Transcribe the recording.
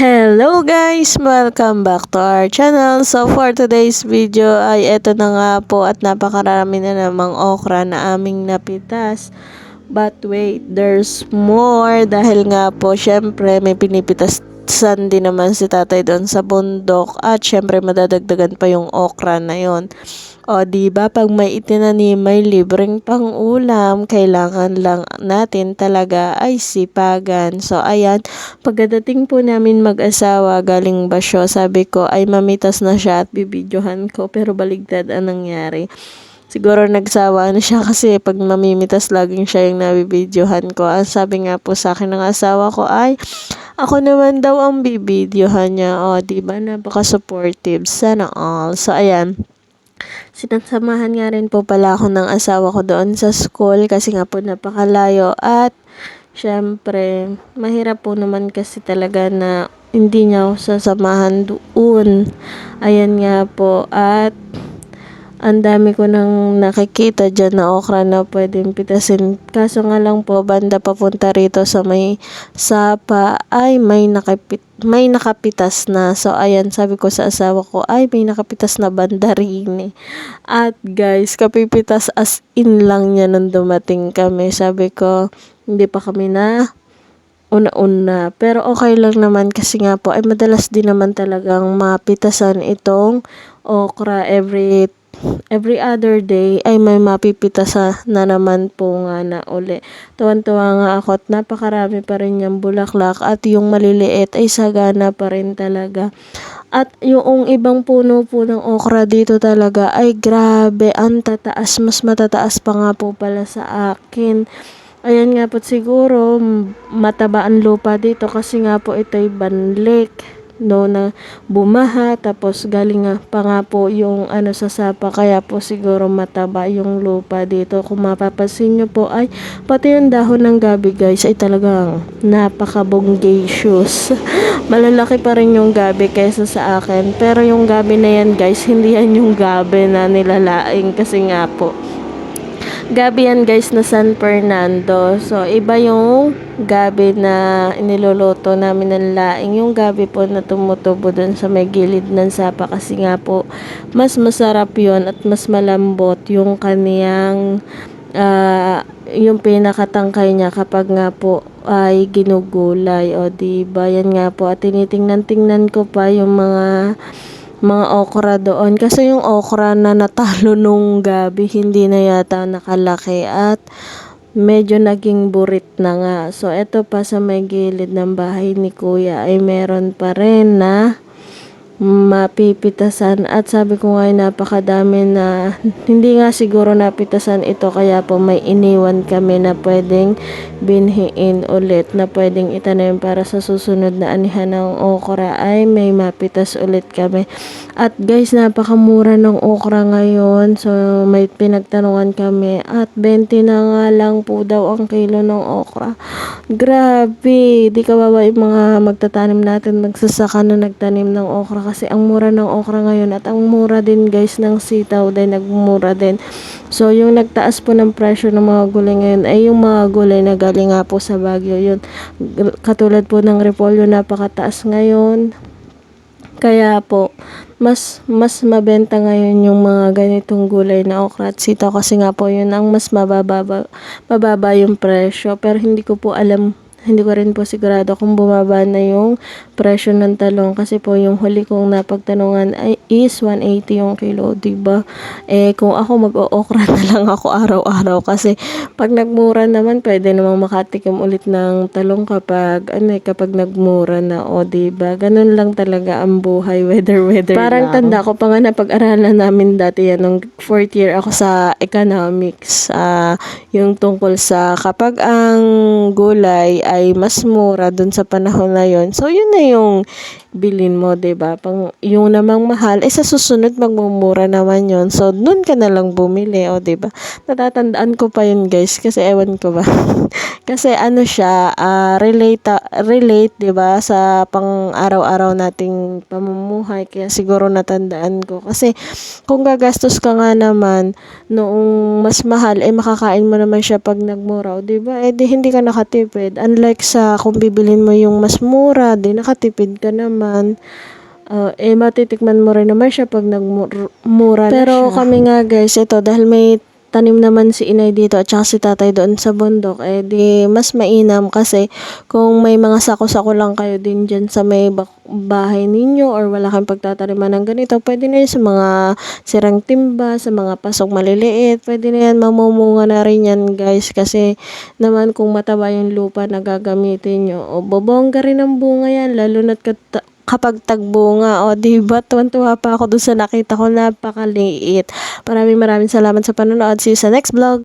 Hello guys! Welcome back to our channel. So for today's video ay eto na nga po at napakarami na namang okra na aming napitas. But wait, there's more dahil nga po syempre may pinipitasan din naman si tatay doon sa bundok at syempre madadagdagan pa yung okra na yon. O di ba pag may itinanim may libreng pang-ulam, kailangan lang natin talaga ay sipagan. So ayan, pagdating po namin mag-asawa galing basyo, sabi ko ay mamitas na siya at bibidyohan ko pero baligtad ang nangyari. Siguro nagsawa na siya kasi pag mamimitas laging siya yung nabibidyohan ko. Ang sabi nga po sa akin ng asawa ko ay ako naman daw ang bibidyohan niya. O, di ba? Napaka-supportive. Sana all. So, ayan. Sinasamahan nga rin po pala ako ng asawa ko doon sa school kasi nga po napakalayo at syempre mahirap po naman kasi talaga na hindi niya ako sasamahan doon. Ayan nga po at ang dami ko nang nakikita dyan na okra na pwedeng pitasin. Kaso nga lang po, banda papunta rito sa may sapa ay may nakapit may nakapitas na. So, ayan, sabi ko sa asawa ko, ay, may nakapitas na banda rin eh. At guys, kapipitas as in lang niya nung dumating kami. Sabi ko, hindi pa kami na una-una. Pero okay lang naman kasi nga po, ay madalas din naman talagang mapitasan itong okra every every other day ay may mapipitasa na naman po nga na uli. Tuwan-tuwa nga ako at napakarami pa rin yung bulaklak at yung maliliit ay sagana pa rin talaga. At yung ibang puno po ng okra dito talaga ay grabe, ang tataas, mas matataas pa nga po pala sa akin. Ayan nga po siguro mataba ang lupa dito kasi nga po ito'y banlik no na bumaha tapos galing nga pa nga po yung ano sa sapa kaya po siguro mataba yung lupa dito. Kung mapapansin nyo po ay pati yung dahon ng gabi guys ay talagang napakabonggacious malalaki pa rin yung gabi kaysa sa akin. Pero yung gabi na yan guys hindi yan yung gabi na nilalaing kasi nga po gabi yan guys na San Fernando. So, iba yung gabi na iniluluto namin ng laing. Yung gabi po na tumutubo dun sa may gilid ng sapa kasi nga po mas masarap yon at mas malambot yung kaniyang uh, yung pinakatangkay niya kapag nga po ay ginugulay o di ba yan nga po at tinitingnan-tingnan ko pa yung mga mga okra doon. Kasi yung okra na natalo nung gabi, hindi na yata nakalaki at medyo naging burit na nga. So, ito pa sa may gilid ng bahay ni kuya ay meron pa rin na mapipitasan. At sabi ko nga napakadami na hindi nga siguro napitasan ito kaya po may iniwan kami na pwedeng binhiin ulit na pwedeng itanim para sa susunod na anihan ng okra ay may mapitas ulit kami. At guys napakamura ng okra ngayon so may pinagtanungan kami at 20 na nga lang po daw ang kilo ng okra. Grabe! Di kawawa yung mga magtatanim natin magsasaka na nagtanim ng okra kasi ang mura ng okra ngayon at ang mura din guys ng sitaw din nagmura din. So yung nagtaas po ng presyo ng mga gulay ngayon ay yung mga gulay na galing nga po sa Baguio yun. Katulad po ng repolyo napakataas ngayon. Kaya po, mas mas mabenta ngayon yung mga ganitong gulay na okra at sitaw kasi nga po yun ang mas mababa, mababa yung presyo. Pero hindi ko po alam hindi ko rin po sigurado kung bumaba na yung presyo ng talong kasi po yung huli kong napagtanungan ay is 180 yung kilo, 'di ba? Eh kung ako mag-ookra na lang ako araw-araw kasi pag nagmura naman pwede namang makatikim ulit ng talong kapag ano eh, kapag nagmura na o 'di ba? Ganun lang talaga ang buhay, weather weather. Parang lang. tanda ko pa nga na pag-aralan namin dati yan nung fourth year ako sa economics, uh, yung tungkol sa kapag ang gulay ay mas mura dun sa panahon na yon. So, yun na yung bilin mo, ba? Pang yung namang mahal, eh sa susunod magmumura naman 'yon. So noon ka na lang bumili, o 'di ba? Natatandaan ko pa 'yun, guys, kasi ewan ko ba. kasi ano siya, uh, relate relate ba sa pang araw-araw nating pamumuhay. Kaya siguro natandaan ko kasi kung gagastos ka nga naman noong mas mahal, eh makakain mo naman siya pag nagmura, 'di ba? Eh di hindi ka nakatipid. Unlike like sa kung bibilin mo yung mas mura, di nakatipid ka naman. Uh, eh matitikman mo rin naman siya pag nagmura na Pero kami nga guys, ito dahil may tanim naman si inay dito at saka si tatay doon sa bundok, eh di mas mainam kasi kung may mga sako-sako lang kayo din dyan sa may bahay ninyo or wala kayong pagtataniman ng ganito, pwede na yun sa mga sirang timba, sa mga pasok maliliit, pwede na yan, mamumunga na rin yan guys. Kasi naman kung mataba yung lupa na gagamitin nyo, o bobongga rin ang bunga yan, lalo na't kapag tagbunga. O, di ba? Tuwan-tuwa pa ako doon sa nakita ko. Napakaliit. Maraming maraming salamat sa panonood. See you sa next vlog.